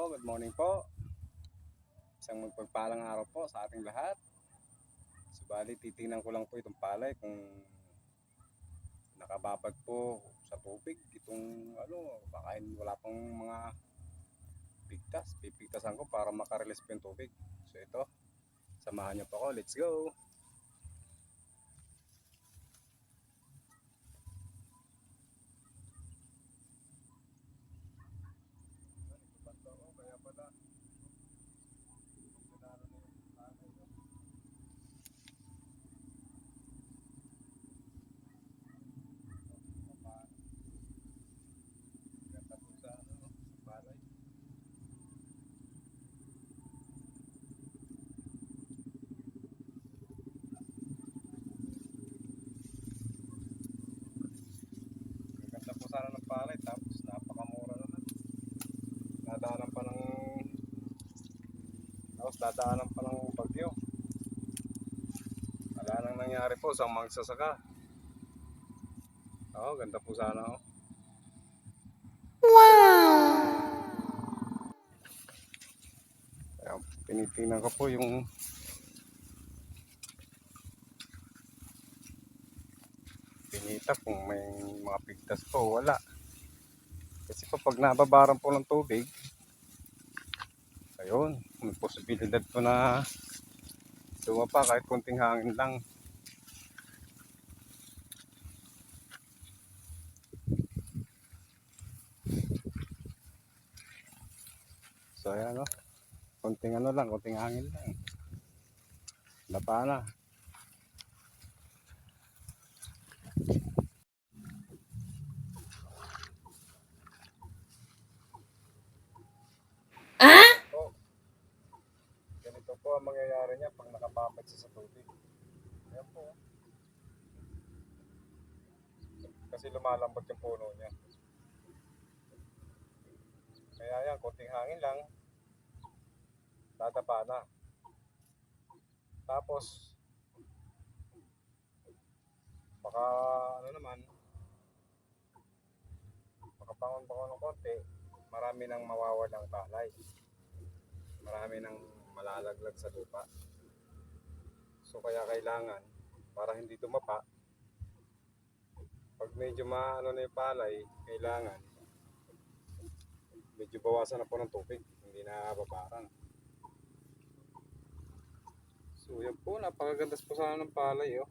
po, good morning po. Isang magpagpalang araw po sa ating lahat. Subali, titingnan ko lang po itong palay kung nakababad po sa tubig. Itong ano, baka wala pang mga pigtas. Pipigtasan ko para makarelease po yung tubig. So ito, samahan niyo po ako. Let's go! Kaya pala, funcionaron na yung palay. no? Ganda po sa ano, no, palay. Ganda po sana ng palay tapos napakamura naman. Dadaanan pa ng tapos dadaanan pa ng bagyo. Wala nang nangyari po sa magsasaka. Oo, ganda po sana oh. Kaya tinitingnan ko po yung pinita kung may mga pigtas po, wala. Kasi kapag nababaran po ng tubig, ayun, may posibilidad po na dumapa kahit kunting hangin lang. So ayan o, kunting ano lang, kunting hangin lang. Lapa na. Ang mangyayari niya pag nakababad siya sa tubig. Ayan po. Kasi lumalambot yung puno niya. Kaya yan, konting hangin lang. Dadapa na. Tapos, baka ano naman, makapangon-pangon ng konti, marami nang mawawalang palay marami nang malalaglag sa lupa. So kaya kailangan para hindi tumapa pag medyo maano na yung palay, kailangan medyo bawasan na po ng tubig, hindi na babaran. So yan po, napakaganda po sana ng palay oh.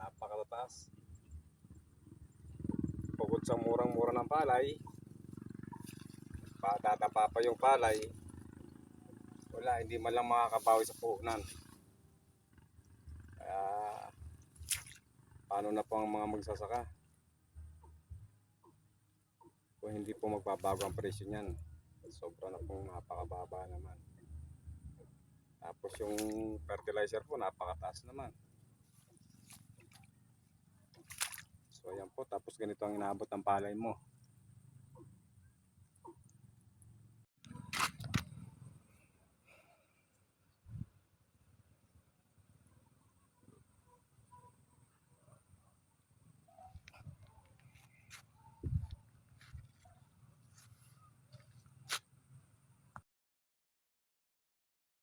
Napakatatas bukod sa murang-mura ng palay, patatapa pa yung palay, wala, hindi man lang makakabawi sa puhunan. Kaya, paano na po ang mga magsasaka? Kung hindi po magbabago ang presyo niyan, sobra na pong napakababa naman. Tapos yung fertilizer po, napakataas naman. So ayan po, tapos ganito ang inaabot ng palay mo.